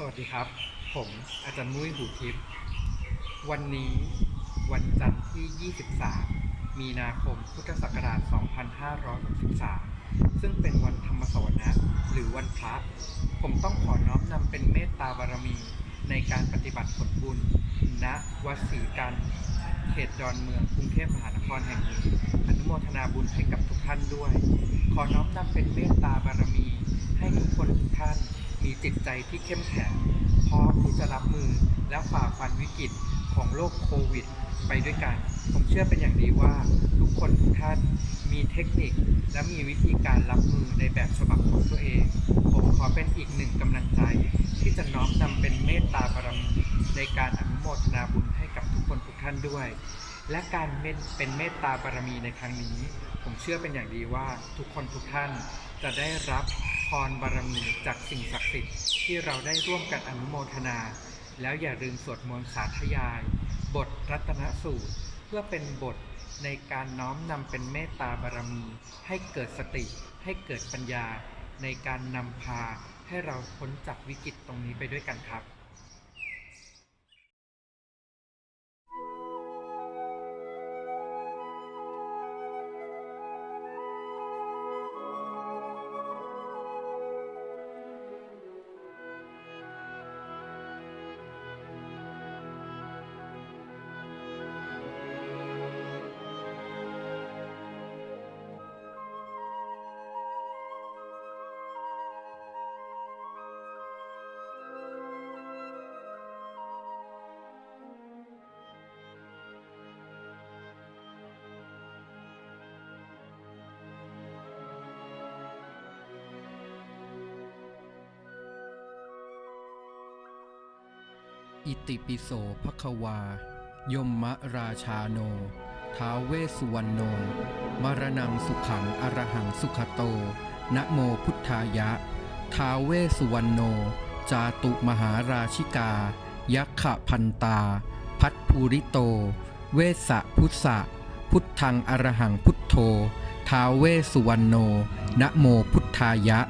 สวัสดีครับ ผมอาจารย์มุ้ยหูทิพย์ วันนี้วันจันทร์ที่ 23 มีนาคม พุทธศักราช 2563 ซึ่งเป็นวันธรรมสวนะหรือวันพระ ผมต้องขอน้อมนำเป็นเมตตาบารมีในการปฏิบัติผลบุญ ณ วัดศรีกัน เขตดอนเมืองกรุงเทพมหานครแห่งนี้ อนุโมทนาบุญให้กับทุกท่านด้วย ขอน้อมนำเป็นเมตตาบารมีให้ทุกคนทุกท่าน มีจิตใจที่เข้มแข็ง พร้อมที่จะรับมือและฝ่าฟันวิกฤตของโรคโควิด ไปด้วยกัน ผมเชื่อเป็นอย่างดีว่า ทุกคนทุกท่านมีเทคนิค และมีวิธีการรับมือในแบบฉบับของตัวเอง ผมขอเป็นอีกหนึ่งกำลังใจ ที่จะน้อมนำเป็นเมตตาบารมีในการอนุโมทนาบุญให้กับทุกคนทุกท่านด้วย และการเป็นเป็นเมตตาบารมีในครั้งนี้ ผมเชื่อเป็นอย่างดีว่าทุกคนทุกท่านจะได้รับพรบารมีจากสิ่งศักดิ์สิทธิ์ที่เราได้ร่วมกันอนุโมทนา แล้วอย่าลืมสวดมนต์สาธยาย บทรัตนสูตร เพื่อเป็นบทในการน้อมนำเป็นเมตตาบารมี ให้เกิดสติให้เกิดปัญญา ในการนำพาให้เราพ้นจากวิกฤตตรงนี้ไปด้วยกันครับ อิติปิโสภควา ยมมะราชาโน ท้าเวสุวรรณโน มรณังสุขังอรหังสุขโต นะโมพุทธายะ ท้าเวสุวรรณโน จาตุมหาราชิกา ยักขะพันตา พัทภูริโต เวสะพุทธะพุทธังอรหังพุทโธท้าเวสสุวรรณโน นะโมพุทธายะ